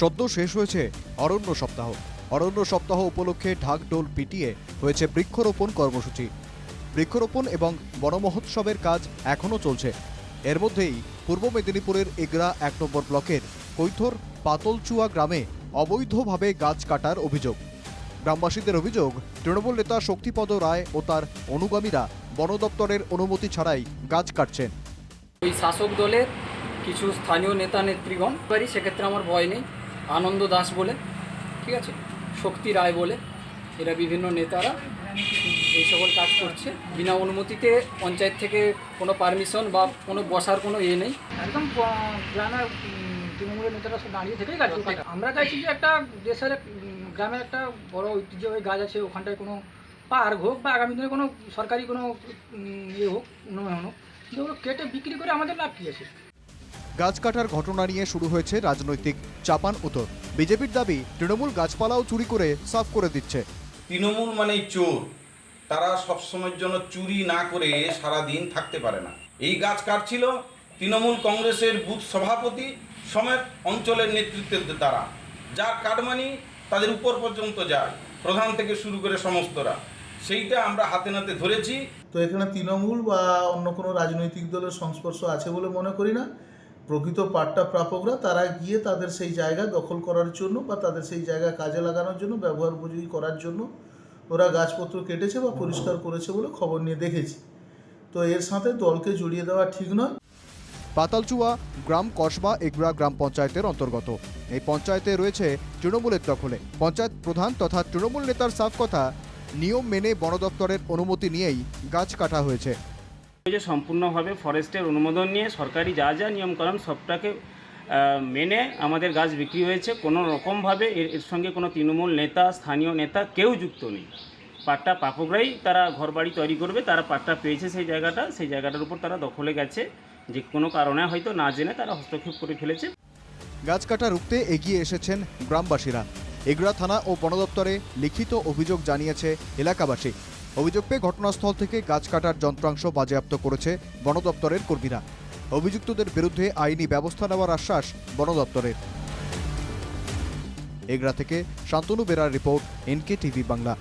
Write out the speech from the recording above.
সদ্য শেষ হয়েছে অরণ্য সপ্তাহ। অরণ্য সপ্তাহ উপলক্ষে ঢাক ডোল পিটিয়ে হয়েছে বৃক্ষরোপণ কর্মসূচি। বৃক্ষরোপণ এবং বনমহোৎসবের কাজ এখনও চলছে। এর মধ্যেই পূর্ব মেদিনীপুরের এগরা এক নম্বর ব্লকের কৈথর পাতলচুয়া গ্রামে অবৈধভাবে গাছ কাটার অভিযোগ। গ্রামবাসীদের অভিযোগ, তৃণমূল নেতা শক্তিপদ রায় ও তার অনুগামীরা বন দপ্তরের অনুমতি ছাড়াই গাছ কাটছেন। ওই শাসক দলের কিছু স্থানীয় নেতা নেত্রীগণ সেক্ষেত্রে আমার ভয় নেই। আনন্দ দাস বলে, ঠিক আছে? শক্তি রায় বলে, এরা বিভিন্ন নেতারা এই সকল কাজ করছে। বিনা অনুমতিতে পঞ্চায়েত থেকে কোনো পারমিশন বা কোনো বসার কোনো ইয়ে নেই। একদম গ্রামের তৃণমূলের নেতারা সব দাঁড়িয়ে থেকেই গাছ কাটা আমরা চাইছি যে একটা দেশের গ্রামের একটা বড় ঐতিহ্যবাহী গাছ আছে, ওখানটায় কোনো পার্ক হোক বা আগামী দিনে কোনো সরকারি কোনো ইয়ে হোক, উন্নয়ন হোক, কিন্তু ওগুলো কেটে বিক্রি করে আমাদের লাভ কী আছে? গাছ কাটার ঘটনা নিয়ে শুরু হয়েছে রাজনৈতিক চাপান উত্তর বিজেপির দাবি তৃণমূল গাছপালাও চুরি করে সাফ করে দিচ্ছে। তৃণমূল মানেই চোর। তারা সবসময়ের জন্য চুরি না করে সারা দিন থাকতে পারে না। এই গাছ কাটছিল তৃণমূল কংগ্রেসের বুথ সভাপতি সমেত অঞ্চলের নেতৃত্বের দ্বারা যার কাটমানি তাদের উপর পর্যন্ত যায় প্রধান থেকে শুরু করে সমস্তরা। সেইটা আমরা হাতে নাতে ধরেছি। তো এখানে তৃণমূল বা অন্য কোনো রাজনৈতিক দলের সংস্পর্শ আছে বলে মনে করি না। প্রকৃত পাট্টা প্রাপকরা তারা গিয়ে তাদের সেই জায়গা দখল করার জন্য বা তাদের সেই জায়গা কাজে লাগানোর জন্য ব্যবহার উপযোগী করার জন্য ওরা গাছপত্র কেটেছে বা পরিষ্কার করেছে বলে খবর নিয়ে দেখেছি। তো এর সাথে দলকে জড়িয়ে দেওয়া ঠিক নয়। পাতালচুয়া গ্রাম কসবা এগরা গ্রাম পঞ্চায়েতের অন্তর্গত। এই পঞ্চায়েতে রয়েছে তৃণমূলের দখলে। পঞ্চায়েত প্রধান তথা তৃণমূল নেতার সাফ কথা নিয়ম মেনে বন দপ্তরের অনুমতি নিয়েই গাছ কাটা হয়েছে। যে সম্পূর্ণভাবে ফরেস্টের অনুমোদন নিয়ে সরকারি যা যা নিয়মকানুন সবটাকে মেনে আমাদের গাছ বিক্রি হয়েছে, কোনো রকমভাবে এর এর সঙ্গে কোনো তৃণমূল নেতা, স্থানীয় নেতা কেউ যুক্ত নেই। পাট্টা পাপকরাই তারা ঘরবাড়ি তৈরি করবে, তারা পাট্টা পেয়েছে সেই জায়গাটা, সেই জায়গাটার উপর তারা দখলে গেছে। যে কোনো কারণে হয়তো না জেনে তারা হস্তক্ষেপ করে ফেলেছে। গাছ কাটা রুখতে এগিয়ে এসেছেন গ্রামবাসীরা। এগরা থানা ও বন দপ্তরে লিখিত অভিযোগ জানিয়েছে এলাকাবাসী। অভিযোগ পেয়ে ঘটনাস্থল থেকে গাছ কাটার যন্ত্রাংশ বাজেয়াপ্ত করেছে বন দপ্তরের কর্মীরা। অভিযুক্তদের বিরুদ্ধে আইনি ব্যবস্থা নেওয়ার আশ্বাস বন দপ্তরের এগরা থেকে শান্তনু বেরার রিপোর্ট এনকে টিভি বাংলা।